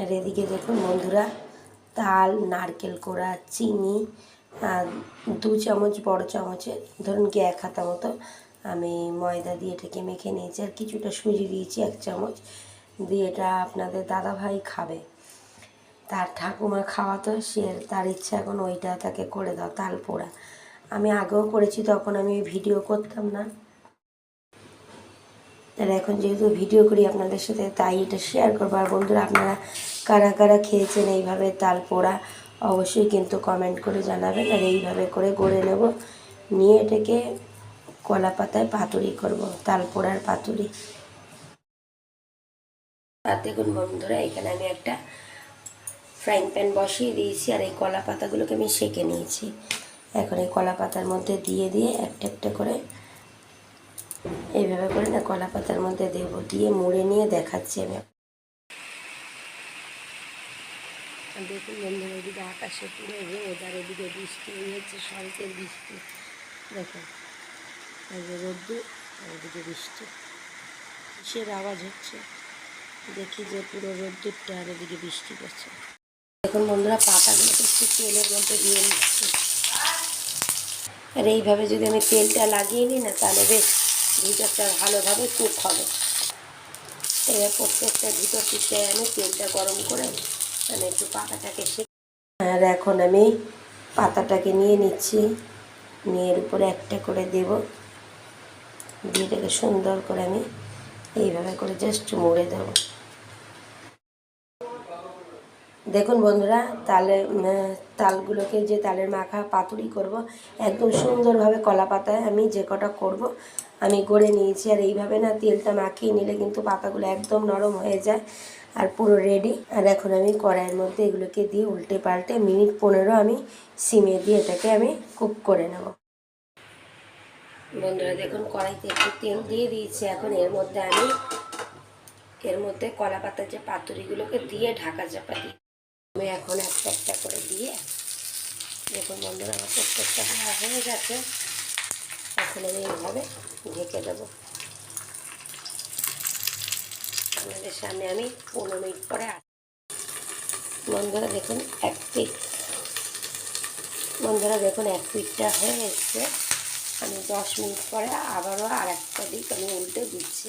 আর এদিকে দেখুন বন্ধুরা, তাল, নারকেল কোড়া, চিনি দু চামচ বড় চামচে, ধরুন কি এক হাতা মতো আমি ময়দা দিয়ে এটাকে মেখে নিয়েছি আর কিছুটা সুজি দিয়েছি এক চামচ, দিয়ে এটা আপনাদের দাদা ভাই খাবে। তার ঠাকুমা খাওয়াতো সে, তার ইচ্ছা এখন ওইটা তাকে করে দাও, তাল পোড়া। আমি আগেও করেছি, তখন আমি ভিডিও করতাম না। আর এখন যেহেতু ভিডিও করি, আপনাদের সাথে তাই এটা শেয়ার করব। আর বন্ধুরা, আপনারা কারা কারা খেয়েছেন এইভাবে তাল পোড়া, অবশ্যই কিন্তু কমেন্ট করে জানাবেন। আর এইভাবে করে গড়ে নেব। নিয়ে এটাকে কলা পাতায় পাতুরি করব, তাল পোড়ার পাতুরি। আর দেখুন বন্ধুরা, এখানে আমি একটা ফ্রাইং প্যান বসিয়ে দিয়েছি, আর এই কলা পাতাগুলোকে আমি সেঁকে নিয়েছি। এখন এই কলা পাতার মধ্যে দিয়ে দিয়ে একটা একটা করে এইভাবে করে না কলা পাতার মধ্যে দেব, দিয়ে মুড়ে নিয়ে দেখাচ্ছি আমি। দেখুন বন্ধুরা, এদিকে আকাশে পুরো রোদ আর এদিকে বৃষ্টি হচ্ছে শরতের বৃষ্টি। দেখুন রোদ্দুর আর এদিকে বৃষ্টি। কিসের আওয়াজ হচ্ছে? দেখি যে পুরো রোদ্দুরটা আর এদিকে বৃষ্টি পড়ছে। দেখুন বন্ধুরা, পাতাগুলোকে একটু তেলের মধ্যে দিয়ে নিচ্ছি। আর এইভাবে যদি আমি তেলটা লাগিয়ে নিই না, তাহলে বেশ ভিতরটা ভালোভাবে কুক হবে এবার প্রত্যেকটা ভিতর পিঠে আমি তেলটা গরম করে মানে একটু পাতাটাকে আর এখন আমি পাতাটাকে নিয়ে নিচ্ছি। নিয়ে এর উপরে একটা করে দেব। দিয়ে সুন্দর করে আমি এইভাবে করে জাস্ট মুড়ে দেবো। দেখুন বন্ধুরা, তালে তালগুলোকে যে তালের মাখা পাতুরি করব, একদম সুন্দরভাবে কলা পাতায় আমি যে কটা করব, আমি গড়ে নিয়েছি। আর এইভাবে না তেলটা মাখিয়ে নিলে কিন্তু পাতাগুলো একদম নরম হয়ে যায় আর পুরো রেডি আর এখন আমি কড়াইয়ের মধ্যে এগুলোকে দিয়ে উল্টে পাল্টে মিনিট পনেরো আমি সিমে দিয়ে এটাকে আমি কুক করে নেব। বন্ধুরা, দেখুন কড়াইতে একটু তেল দিয়ে দিয়েছি। এখন এর মধ্যে আমি, এর মধ্যে কলা পাতার যে পাতুরিগুলোকে দিয়ে ঢাকা চাপা দিই। আমি এখন একটা একটা করে দিয়ে দেখুন বন্ধুরা, আমার প্রত্যেকটা হওয়া হয়ে গেছে। এখন আমি এইভাবে ঢেকে দেবো। আপনাদের সামনে আমি পনেরো মিনিট পরে বন্ধুরা, দেখুন, এক পিট বন্ধুরা, দেখুন, এক পিটটা হয়ে এসছে। আমি দশ মিনিট পরে আবারও আর একটা দিক আমি উল্টে দিচ্ছি।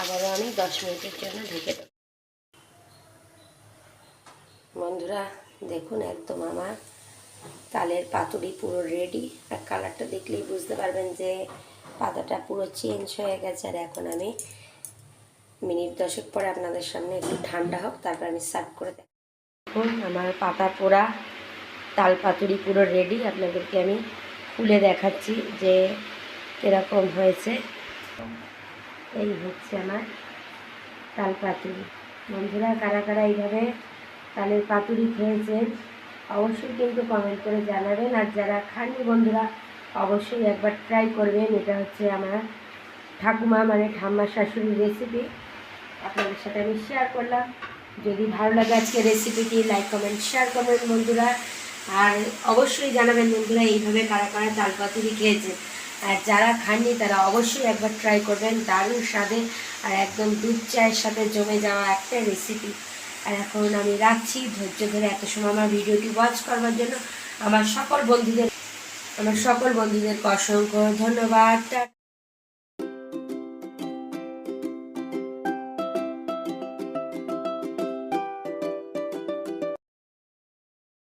আবারও আমি দশ মিনিটের জন্য ঢেকে দেব। বন্ধুরা, দেখুন একদম আমার তালের পাতুরি পুরো রেডি আর কালারটা দেখলেই বুঝতে পারবেন যে পাতাটা পুরো চেঞ্জ হয়ে গেছে। আর এখন আমি মিনিট দশেক পরে আপনাদের সামনে একটু ঠান্ডা হোক, তারপর আমি সার্ভ করে দেখুন, আমার পাতা পোড়া, তাল পাতুরি পুরো রেডি আপনাদেরকে আমি খুলে দেখাচ্ছি যে কীরকম হয়েছে। এই হচ্ছে আমার তাল পাতুরি বন্ধুরা, কারা কারা এইভাবে তালের পাতুরি খেয়েছেন, অবশ্যই কিন্তু কমেন্ট করে জানাবেন। আর যারা খাননি বন্ধুরা, অবশ্যই একবার ট্রাই করবেন। এটা হচ্ছে আমার ঠাকুমা মানে ঠাম্মা শাশুড়ির রেসিপি আপনাদের সাথে আমি শেয়ার করলাম। যদি ভালো লাগে আজকে রেসিপিটি লাইক কমেন্ট শেয়ার করবেন বন্ধুরা। আর অবশ্যই জানাবেন বন্ধুরা, এইভাবে কারা কারা তাল পাতুরি খেয়েছে আর যারা খাননি, তারা অবশ্যই একবার ট্রাই করবেন। দারুণ স্বাদে আর একদম দুধ চায়ের সাথে জমে যাওয়া একটা রেসিপি আর এখন আমি রাখছি, ধৈর্য ধরে এত সময় আমার ভিডিওটি ওয়াচ করবার জন্য। আমার সকল বন্ধুদের, আমার সকল বন্ধুদেরকে অসংখ্য ধন্যবাদ।